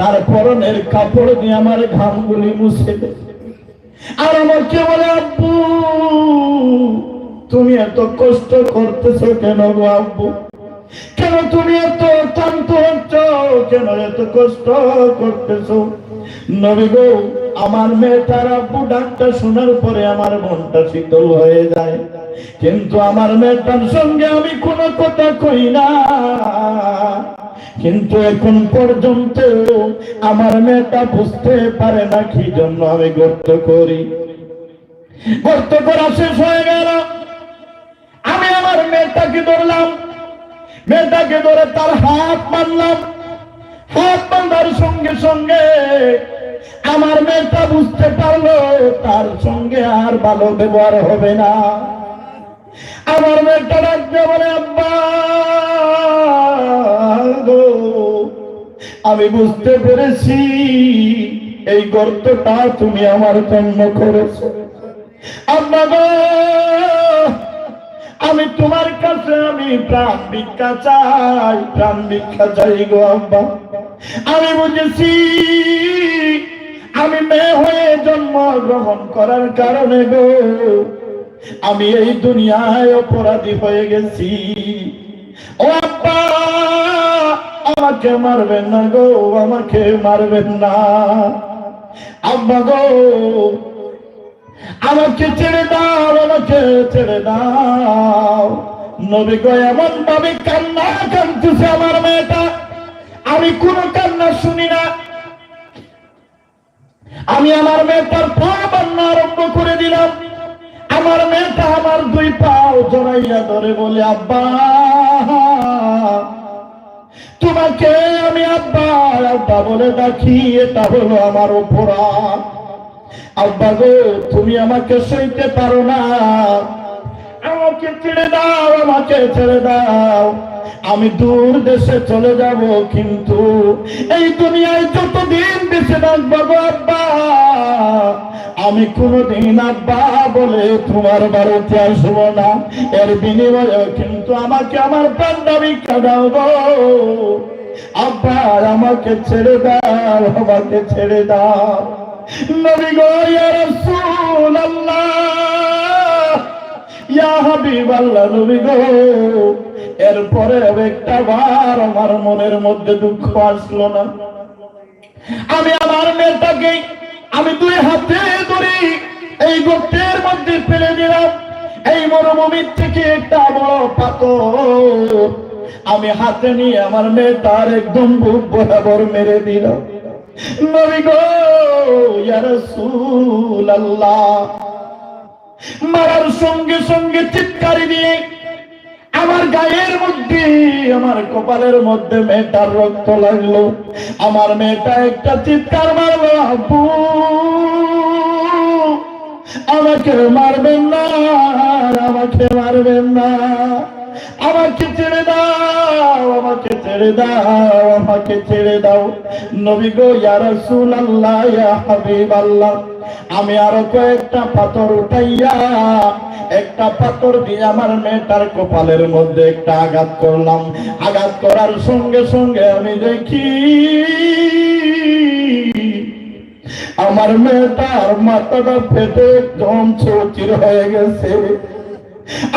তার পরনের কাপড় দিয়ে আমার ঘামগুলি মুছে দেয় আর আমার কে বলে, আব্বু, তুমি এত কষ্ট করতেছ কেন গো আব্বু? কেন তুমি এত ক্লান্ত হচ্ছ? কেন এত কষ্ট করতেছো? নবী গো, আমার মেয়েটার আব্বু ডাকটা শোনার পরে আমার মনটা শীতল হয়ে যায়। কিন্তু আমার মেয়েটার সঙ্গে আমি কোনো কথা কই না। কিন্তু এখন পর্যন্ত আমার মেয়েটা বুঝতে পারে না কি জন্য আমি গর্ত করি। গর্ত করা শেষ হয়ে গেল। আমি আমার মেয়েটাকে ধরলাম। মেয়েটাকে ধরে তার হাত মারলাম হাত বাঁধার সঙ্গে সঙ্গে আমার মেয়েটা বুঝতে পারল, তার সঙ্গে আর ভালো ব্যবহার হবে না। আমার মেয়েটা রাখবে বলে, আব্বা আমি বুঝতে পেরেছি এই গর্তটা তুমি আমার জন্য করেছ। আব্বা আমি তোমার কাছে, আমি প্রাণ ভিক্ষা চাই, প্রাণ ভিক্ষা চাই গো আব্বা। আমি বুঝেছি, আমি মেয়ে হয়ে জন্ম গ্রহণ করার কারণে গো আমি এই দুনিয়ায় অপরাধী হয়ে গেছি। ও আব্বা, আমাকে মারবেন না গো, আমাকে মারবেন না। আব্বা গো, আমাকে ছেড়ে দাও, আমাকে ছেড়ে দাও। নবী গো এমন ভাবে কান্না কান্দতেছে আমার মেয়েটা। আমি কোনো কান্না শুনি না। আমি আমার মেয়েটার পা বান্না আরম্ভ করে দিলাম। আমার মেয়েটা আমার দুই পাও জড়াইয়া ধরে বলে, আব্বা, তোমাকে আমি আব্বা আব্বা বলে ডাকি, এটা হলো আমার অপরাধ। আব্বা গো, তুমি আমাকে সইতে পারো না। আমাকে ছেড়ে দাও, আমাকে ছেড়ে দাও। আমি দূর দেশে চলে যাব, কিন্তু এই দুনিয়ায় যতদিন দেশে থাকব আব্বা আমি কোনোদিন আব্বা বলে তোমার বাড়িতে আসব না। এর বিনিময়ে কিন্তু আমাকে আমার পান্ডা ভিক্ষা দাও আব্বা আমাকে ছেড়ে দাও, আমাকে ছেড়ে দাও। ইয়া এরপরে একটা বার আমার মনের মধ্যে দুঃখ আসলো না। আমি আমার মেয়েটাকে আমি দুই হাতে ধরে, এই গোটের মধ্যে ফেলে দিলাম। এই মরুভূমির থেকে একটা বড় পাথর। আমি হাতে নিয়ে আমার মেয়েটার একদম বুক বরাবর মেরে নবী গো রাসূলুল্লাহ। মারার সঙ্গে সঙ্গে চিৎকারি দিয়ে আমার গায়ের মধ্যে, আমার কপালের মধ্যে মেয়েটার রক্ত লাগল। আমার মেয়েটা একটা চিৎকার মারলো, আব্বু, আমাকে মারবেন না, আমাকে মারবেন না। আমাকে ছেড়ে দাও, আমাকে ছেড়ে দাও, আমাকে ছেড়ে দাও। নবী গো, ইয়া রাসূলুল্লাহ, ইয়া হাবিবাল্লাহ, আমি আরও কয়েকটা পাথর উঠাইয়া একটা পাথর দিয়ে আমার মেয়েটার কপালের মধ্যে একটা আঘাত করলাম। আঘাত করার সঙ্গে সঙ্গে আমি দেখি, আমার মেয়েটার মাথাটা ফেটে একদম চৌচির হয়ে গেছে।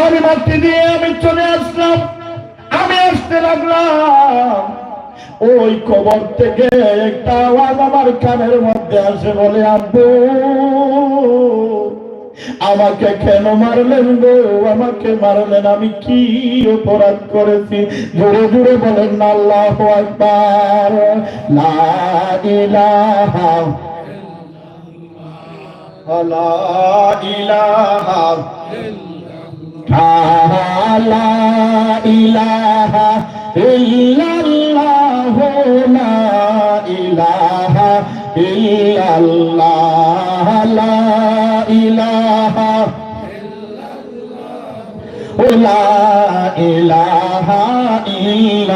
আমি মাটি দিয়ে আমি চলে আসলাম, আমি আসতে লাগলাম। ওই কবর থেকে একটা আওয়াজ আমার কানের মধ্যে আসে বলে, আব্বু। আমাকে কেন মারলেন গো? আমাকে মারলেন আমি কি অপরাধ করেছি? জোরে জোরে বলেন, আল্লাহ আকবার, লা ইলাহা ইলাহা লা ইলাহা ইলাহা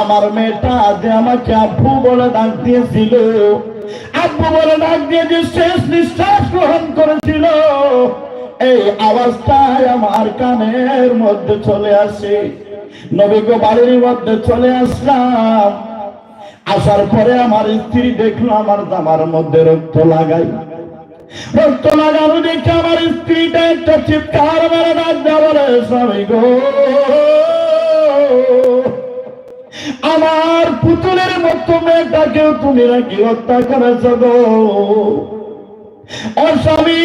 আমার মেয়েটা যে আমাকে আব্বু বলে ডাক দিয়েছিল। আব্বু বলে ডাক দিয়ে যে শেষ নিঃশ্বাস গ্রহণ করেছিল। এই আওয়াজটাই আমার কানের মধ্যে চলে আসে। নবীগো বাড়ির মধ্যে চলে আসলাম। আসার পরে আমার স্ত্রী দেখল আমার জামার মধ্যে রক্ত লাগাই। রক্ত লাগানো দেখে আমার স্ত্রীটা একটা চিৎকার মেরে ডাক দেওয়ারে স্বামী গো আমার পুতুলের মতো মেয়েটাকেও তুমি নাকি হত্যা করেছ গো? ও স্বামী,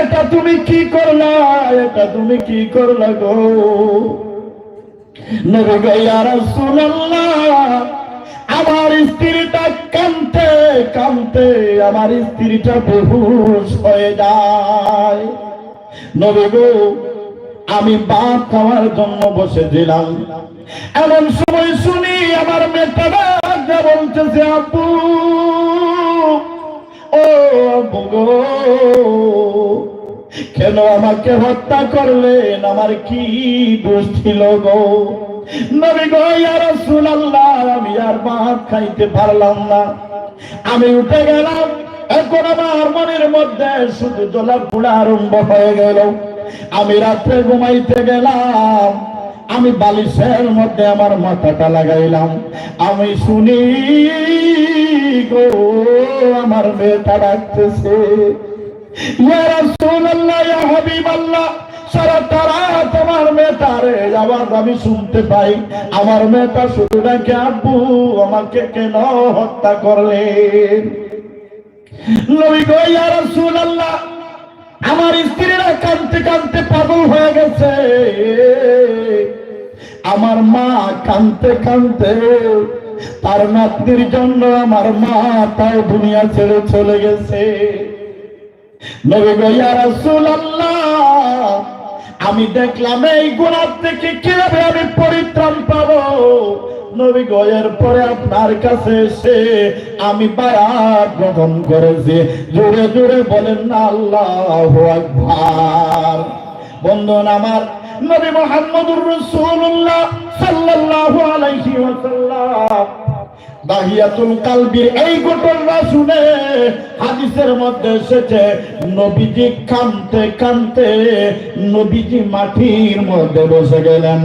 এটা তুমি কি করলা? এটা তুমি কি করলা গো? নবী গো, ইয়া রাসূলুল্লাহ, আমার স্ত্রীটা কানতে কানতে আমার স্ত্রীটা বেহুশ হয়ে যায়। নবী গো আমি ভাত খাওয়ার জন্য বসে দিলাম এমন সময় শুনি আমার মেয়েটা বলতেছে, আপু, ও কেন আমাকে হত্যা করলেন? আমার কি দোষ ছিল গো? নবী গো, ইয়া রাসূলুল্লাহ, আমি আর ভাত খাইতে পারলাম না। আমি উঠে গেলাম, এখন আমার মনের মধ্যে শুধু জ্বলা পোড়া আরম্ভ হয়ে গেল। আমি রাত্রে ঘুমাইতে গেলাম। আমি বালিশের মধ্যে আমার মাথাটা লাগাইলাম। আমি শুনি গো, আমার মেয়েটা ডাকতেছে। আওয়াজ আমি শুনতে পাই। আমার মেয়েটা শুধু ডাকে, আব্বু, আমাকে কেন হত্যা করলেন? নবী গো, ইয়া রাসূলুল্লাহ আমার স্ত্রীরা কাঁদতে কাঁদতে পাগল হয়ে গেছে। আমার মা কাঁদতে কাঁদতে তার নাতনির জন্য আমার মা তাই দুনিয়া ছেড়ে চলে গেছে। আমি দেখলাম এই গুণার থেকে কীভাবে আমি নবী গো পরে আপনার কাছে এসে আমি বায়াত গ্রহণ করেছি। জোরে জোরে বলেন না, আল্লাহু আকবার। বন্ধন আমার নবী রাসূলুল্লাহ সাল্লাল্লাহু আলাইহি ওয়াসাল্লাম কালবির এই ঘটনা শুনে হাদিসের মধ্যে এসেছে, নবীজি কানতে কানতে নবীজি মাটির মধ্যে বসে গেলেন।